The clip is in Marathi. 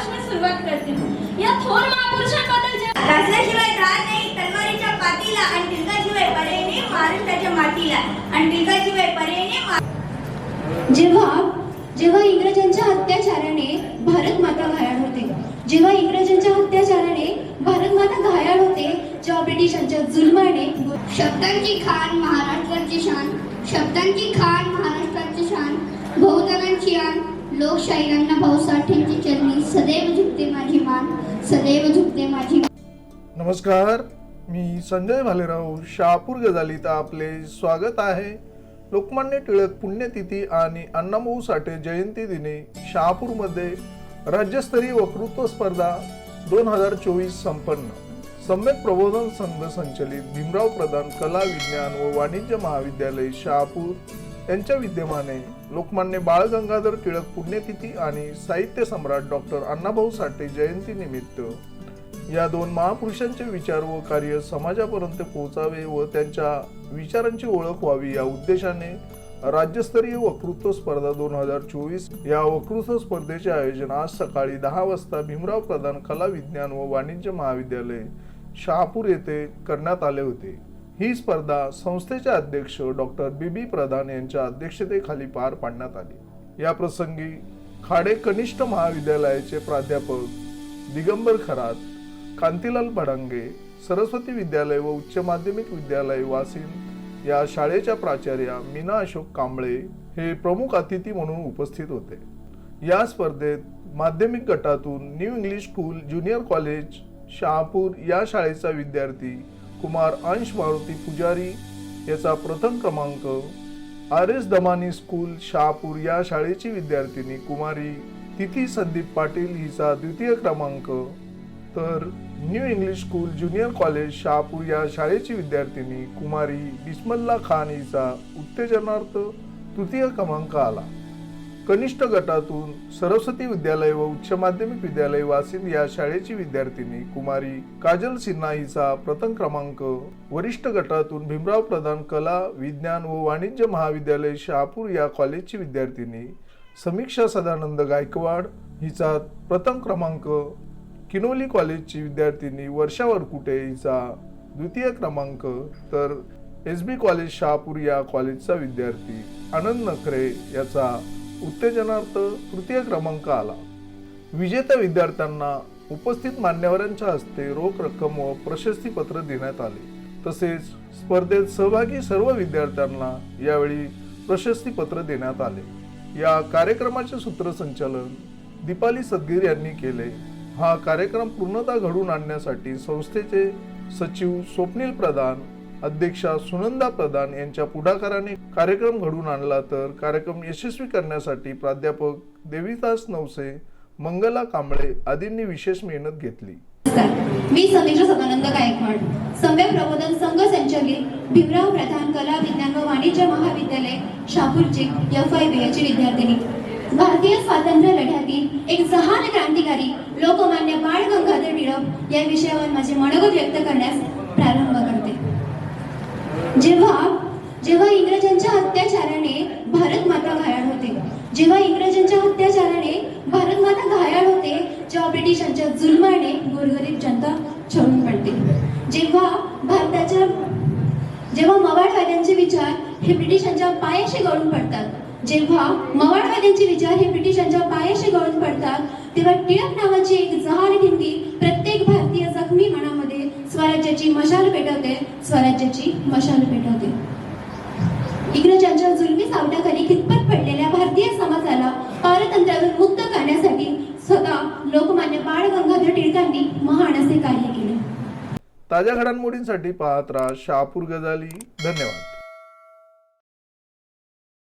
भाषणास सुरुवात करते. या थोर महापुरुषांबद्दल जे घासल्याशिवाय राहत नाही तलवारीच्या पातीला आणि टिलकाशिवाय पर्यायने महाराष्ट्राच्या मातीला आणि टिलकाशिवाय पर्यायने जेव्हा जेव्हा इंग्रजांच्या अत्याचाराने भारत माता घायाळ होते. जेव्हा इंग्रजांच्या अत्याचाराने भारत माता घायाळ होते जेव्हा ब्रिटिशांच्या जुलमाने शब्दांची खान महाराष्ट्राची शान शब्दांची खान महाराष्ट्राची शान बहुजनांची आन लोकशाहीरांना भाऊ साठेंची चरणी सदैव झुकते माझी मान सदैव झुकते माझी. नमस्कार मी संजय भालेराव शहापूर गजालीत आपले स्वागत आहे. लोकमान्य टिळक पुण्यतिथी आणि अण्णाभाऊ साठे जयंती दिनी शहापूरमध्ये राज्यस्तरीय वक्तृत्व स्पर्धा दोन हजार चोवीस संपन्न. सम्यक प्रबोधन संघ संचलित भीमराव प्रधान कला विज्ञान व वाणिज्य महाविद्यालय शहापूर यांच्या विद्यमाने लोकमान्य बाळ गंगाधर टिळक पुण्यतिथी आणि साहित्य सम्राट डॉक्टर अण्णाभाऊ साठे जयंती निमित्त या दोन महापुरुषांचे विचार व कार्य समाजापर्यंत पोहोचावे व त्यांच्या विचारांची ओळख व्हावी या उद्देशाने राज्यस्तरीय वक्तृत्व स्पर्धा दोन हजार चोवीस या वक्तृत्व स्पर्धेचे आयोजन आज सकाळी दहा वाजता भीमराव प्रधान कला विज्ञान व वाणिज्य महाविद्यालय शहापूर येथे करण्यात आले होते. ही स्पर्धा संस्थेचे अध्यक्ष डॉक्टर बी बी प्रधान यांच्या अध्यक्षतेखाली पार पाडण्यात आली. या प्रसंगी खाडे कनिष्ठ महाविद्यालयाचे प्राध्यापक दिगंबर खरात कांतीलाल भडांगे सरस्वती विद्यालय व उच्च माध्यमिक विद्यालय वासिन या शाळेच्या प्राचार्या मीना अशोक कांबळे हे प्रमुख अतिथी म्हणून उपस्थित होते. या स्पर्धेत माध्यमिक गटातून new English school junior college Shahapur या शाळेचा विद्यार्थी कुमार अंश मारुती पुजारी याचा प्रथम क्रमांक R S Damani school Shahapur या शाळेची विद्यार्थिनी कुमारी तिथी संदीप पाटील हिचा द्वितीय क्रमांक. तर new English school junior college Shahapur या शाळेची विद्यार्थिनी कुमारी बिस्मल्ला खान हिचा उत्तेजनार्थ तृतीय क्रमांक आला. कनिष्ठ गटातून सरस्वती विद्यालय व उच्च माध्यमिक विद्यालय वासिंद या शाळेची विद्यार्थिनी कुमारी काजल सिन्हा हिचा प्रथम क्रमांक. वरिष्ठ गटातून भीमराव प्रधान कला विज्ञान व वाणिज्य महाविद्यालय शहापूर या कॉलेजची विद्यार्थिनी. समीक्षा सदानंद गायकवाड हिचा प्रथम क्रमांक. किनोली कॉलेजची विद्यार्थिनी वर्षा वरकुटे हिचा द्वितीय क्रमांक. तर एस बी कॉलेज शहापूर या कॉलेजचा विद्यार्थी. आनंद नखरे याचा उत्तेजनार्थ तृतीय क्रमांक आला. विजेत्या विद्यार्थ्यांना उपस्थित मान्यवरांच्या हस्ते रोख रक्कम व प्रशस्तीपत्र देण्यात आले. तसेच स्पर्धेत सहभागी सर्व विद्यार्थ्यांना यावेळी प्रशस्तीपत्र देण्यात आले. या कार्यक्रमाचे सूत्रसंचालन दीपाली सदगीर यांनी केले. हा कार्यक्रम पूर्णता घडवून आणण्यासाठी संस्थेचे सचिव स्वप्नील प्रधान अध्यक्षा सुनंदा प्रधान यांच्या पुढाकाराने कार्यक्रम घडवून आणला तर कार्यक्रम यशस्वी करण्यासाठी प्राध्यापक देवीदास नवसे मंगला कांबळे आदींनी विशेष मेहनत घेतली. मी समीक्षा सदानंद गायकवाड. सम्य प्रबोधन संघ संचालित भीमराव प्रधान कला विज्ञान व वाणिज्य महाविद्यालय शहापूरचे एफ आय बी याची विद्यार्थिनी. भारतीय स्वातंत्र्य लढ्यातील एक जहान क्रांतिकारी लोकमान्य बाळ गंगाधर टिळक या विषयावर माझे मनोगत व्यक्त करण्यास जेव्हा जेव्हा इंग्रजांच्या अत्याचाराने भारत माता घायाळ होते जेव्हा इंग्रजांच्या अत्याचाराने भारत माता घायाळ होते जेव्हा ब्रिटिशांच्या जुलमाने गोरगरीब जनता छळून पडते. जेव्हा भारताच्या जेव्हा मवाळवाद्यांचे विचार हे ब्रिटिशांच्या पायाशी गळून पडतात जेव्हा मवाळवाद्यांचे विचार हे ब्रिटिशांच्या पायाशी गळून पडतात तेव्हा टिळक नावाची एक जहाल ठिणगी प्रत्येक भारतीय जखमी मनामध्ये स्वराज्याची मशाल पेटवते स्वराज्याची मशाल पेटवते इंग्रजांच्या जुलमी सावटाखाली खितपत पडलेल्या भारतीय समाजाला पारतंत्र्यातून मुक्त करण्यासाठी स्वतः लोकमान्य बाळ गंगाधर टिळकांनी महान असे कार्य केले. ताज्या घडामोडींसाठी पाहत राहा शहापूर गजाली. धन्यवाद.